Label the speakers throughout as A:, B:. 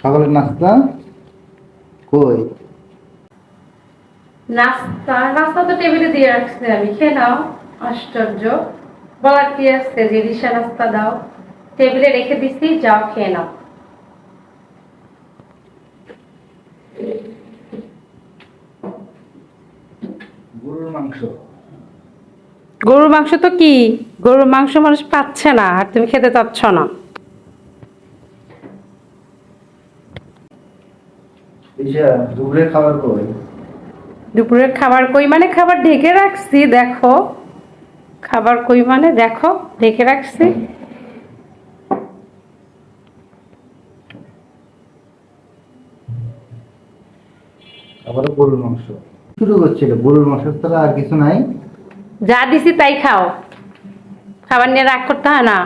A: সকালের নাস্তা? কই?
B: নাস্তা নাস্তা তো টেবিলে দিয়ে রাখছি আমি। খেয়ে নাও। আশ্চর্য। বলার কি যে রিসা নাস্তা দাও। টেবিলে রেখে দিছি যাও খেয়ে নাও।
A: গরুর মাংস।
B: গরুর মাংস তো কি? গরুর মাংস মানুষ পাচ্ছে না আর তুমি খেতে চাচ্ছ না।
A: দুপুরের খাবার কই?
B: দুপুরের খাবার কই মানে খাবার ঢেকে রাখছি দেখো। খাবার কই মানে দেখো ঢেকে রাখছি।
A: আবারও গরুর মাংস। শুরু করছিল গরুর মাংস ছাড়া আর কিছু নাই।
B: যা দিছি তাই খাও। খাবার নিয়ে রাগ করতে হয় না।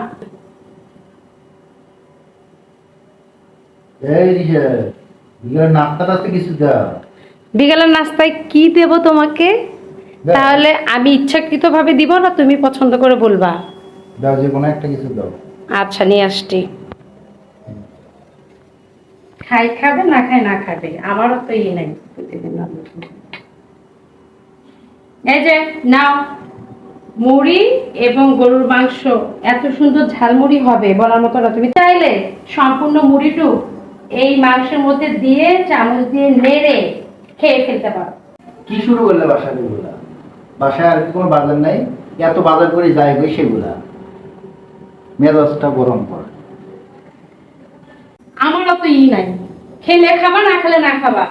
A: এই বিকেলের নাস্তাটা কিছু দা
B: বিকেলের নাস্তায় কি দেব তোমাকে? তাহলে আমি ইচ্ছাকৃত ভাবে দিব না তুমি পছন্দ করে বলবা।
A: দাও যে কোনো একটা কিছু দাও।
B: আচ্ছা নিয়ে আসছি। খাই খাবে না খাই না খাবে আমারও তো ই নাই প্রতিদিন রান্না করি। এই যে নাও। মুড়ি এবং গরুর মাংস এত সুন্দর ঝালমুড়ি হবে বলার মতো না। তুমি চাইলে সম্পূর্ণ মুড়িটু এই মাংসের মধ্যে দিয়ে চামচ দিয়ে নেড়ে খেয়ে ফেলতে পারো।
A: কি শুরু করলে বাসায় এগুলা? বাসায় আর কোনো বাজার নাই? এত বাজার করে যাই সেগুলা? মেজাজটা গরম করে।
B: আমারও তো ই নাই। খেলে খাবা না খেলে না খাবা।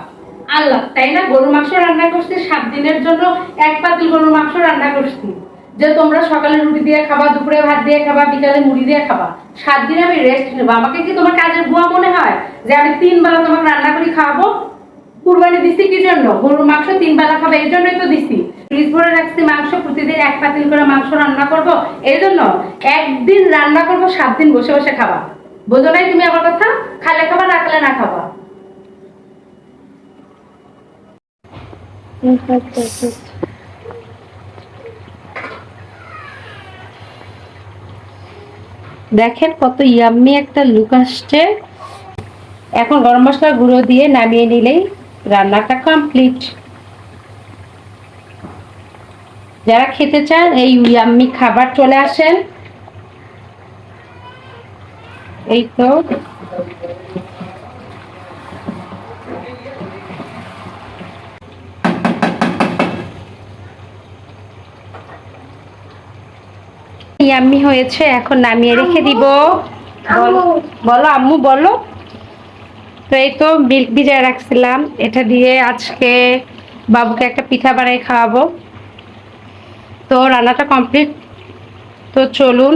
B: আল্লাহ তাই না? গরুর মাংস রান্না করছি সাত দিনের জন্য এক পাতিল গরুর মাংস রান্না করছি। যে তোমরা সকালে রুটি দিয়ে খাবা, দুপুরে ভাত দিয়ে খাবা, বিকালে মুড়ি দিয়ে খাবা, সাত দিন আমি রেস্ট নেব। আমাকে কি তোমার কাজের বুয়া মনে হয় যে আমি তিন বেলা তোমাকে রান্না করে খাওয়াবো? কুরবানি দিচ্ছি কি জন্য? গরুর মাংস তিন বেলা খাবে, এই জন্যই তো দিচ্ছি ফ্রিজ ভরে রাখছি মাংস, প্রতিদিন এক পাতিল করে মাংস রান্না করব। এই জন্য একদিন রান্না করব, সাত দিন বসে বসে খাবা। বোঝো নাই তুমি আমার কথা? খালে খাবা, না খেলে না খাবা। দেখেন কত ইয়াম্মি একটা লুক আসছে। এখন গরম মশলার গুঁড়ো দিয়ে নামিয়ে নিলেই রান্নাটা কমপ্লিট যারা খেতে চান এই ইয়াম্মি খাবার চলে আসেন। এই তো। ইয়াম্মি হয়েছে এখন নামিয়ে রেখে দিব। বলো আম্মু। বলো তো এই তো মিল্ক ভিজায় রাখছিলাম এটা দিয়ে আজকে বাবুকে একটা পিঠা বানাই খাওয়াবো। তো রান্নাটা কমপ্লিট। তো চলুন